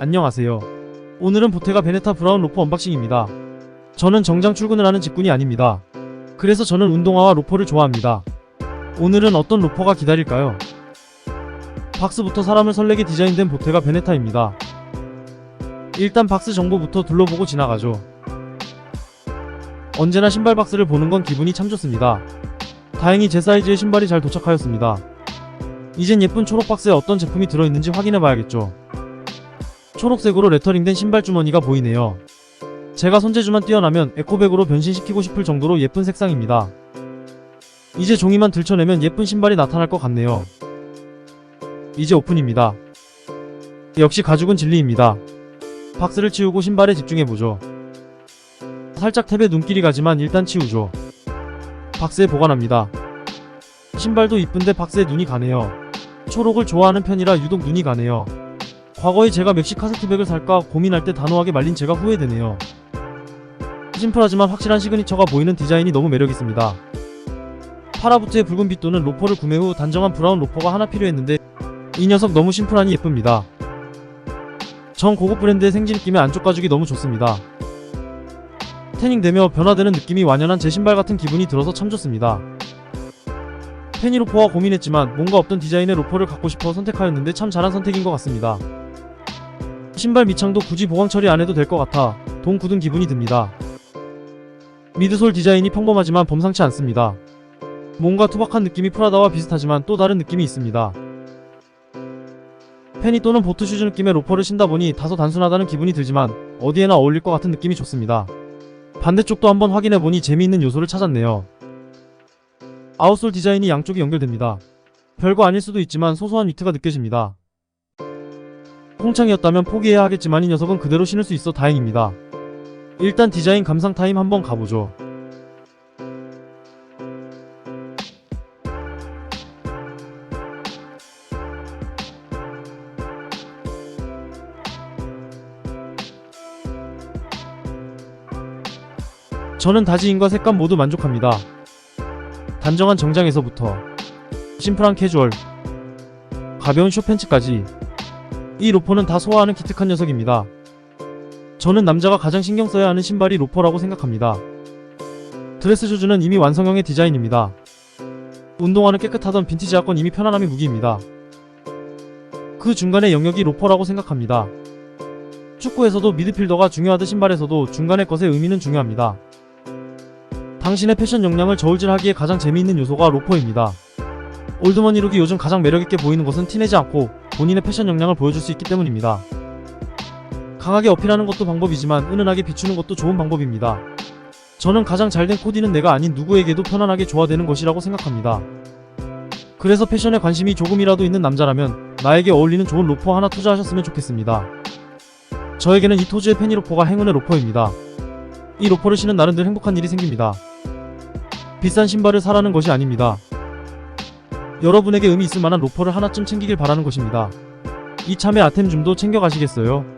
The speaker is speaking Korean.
안녕하세요. 오늘은 보테가 베네타 브라운 로퍼 언박싱입니다. 저는 정장 출근을 하는 직군이 아닙니다. 그래서 저는 운동화와 로퍼를 좋아합니다. 오늘은 어떤 로퍼가 기다릴까요? 박스부터 사람을 설레게 디자인된 보테가 베네타입니다. 일단 박스 정보부터 둘러보고 지나가죠. 언제나 신발 박스를 보는 건 기분이 참 좋습니다. 다행히 제 사이즈의 신발이 잘 도착하였습니다. 이젠 예쁜 초록 박스에 어떤 제품이 들어있는지 확인해 봐야겠죠. 초록색으로 레터링된 신발 주머니가 보이네요. 제가 손재주만 뛰어나면 에코백으로 변신시키고 싶을 정도로 예쁜 색상입니다. 이제 종이만 들춰내면 예쁜 신발이 나타날 것 같네요. 이제 오픈입니다. 역시 가죽은 진리입니다. 박스를 치우고 신발에 집중해보죠. 살짝 탭에 눈길이 가지만 일단 치우죠. 박스에 보관합니다. 신발도 이쁜데 박스에 눈이 가네요. 초록을 좋아하는 편이라 유독 눈이 가네요. 과거에 제가 맥시 카세트백을 살까 고민할 때 단호하게 말린 제가 후회되네요. 심플하지만 확실한 시그니처가 보이는 디자인이 너무 매력있습니다. 파라부트의 붉은 빛 도는 로퍼를 구매 후 단정한 브라운 로퍼가 하나 필요했는데 이 녀석 너무 심플하니 예쁩니다. 전 고급 브랜드의 생지 느낌의 안쪽 가죽이 너무 좋습니다. 태닝되며 변화되는 느낌이 완연한 제 신발 같은 기분이 들어서 참 좋습니다. 페니 로퍼와 고민했지만 뭔가 없던 디자인의 로퍼를 갖고 싶어 선택하였는데 참 잘한 선택인 것 같습니다. 신발 밑창도 굳이 보강 처리 안 해도 될 것 같아 동 굳은 기분이 듭니다. 미드솔 디자인이 평범하지만 범상치 않습니다. 뭔가 투박한 느낌이 프라다와 비슷하지만 또 다른 느낌이 있습니다. 페니 또는 보트 슈즈 느낌의 로퍼를 신다 보니 다소 단순하다는 기분이 들지만 어디에나 어울릴 것 같은 느낌이 좋습니다. 반대쪽도 한번 확인해보니 재미있는 요소를 찾았네요. 아웃솔 디자인이 양쪽이 연결됩니다. 별거 아닐 수도 있지만 소소한 위트가 느껴집니다. 홍창이었다면 포기해야 하겠지만 이 녀석은 그대로 신을 수 있어 다행입니다. 일단 디자인 감상 타임 한번 가보죠. 저는 다지인과 색감 모두 만족합니다. 단정한 정장에서부터 심플한 캐주얼, 가벼운 숏팬츠까지 이 로퍼는 다 소화하는 기특한 녀석입니다. 저는 남자가 가장 신경 써야 하는 신발이 로퍼라고 생각합니다. 드레스 슈즈는 이미 완성형의 디자인입니다. 운동화는 깨끗하던 빈티지 하건 이미 편안함이 무기입니다. 그 중간의 영역이 로퍼라고 생각합니다. 축구에서도 미드필더가 중요하듯 신발에서도 중간의 것의 의미는 중요합니다. 당신의 패션 역량을 저울질하기에 가장 재미있는 요소가 로퍼입니다. 올드머니 룩이 요즘 가장 매력있게 보이는 것은 티내지 않고 본인의 패션 역량을 보여줄 수 있기 때문입니다. 강하게 어필하는 것도 방법이지만 은은하게 비추는 것도 좋은 방법입니다. 저는 가장 잘된 코디는 내가 아닌 누구에게도 편안하게 조화되는 것이라고 생각합니다. 그래서 패션에 관심이 조금이라도 있는 남자라면 나에게 어울리는 좋은 로퍼 하나 투자하셨으면 좋겠습니다. 저에게는 이 토즈의 페니 로퍼가 행운의 로퍼입니다. 이 로퍼를 신은 날은 늘 행복한 일이 생깁니다. 비싼 신발을 사라는 것이 아닙니다. 여러분에게 의미 있을 만한 로퍼를 하나쯤 챙기길 바라는 것입니다. 이참에 아템 줌도 챙겨가시겠어요?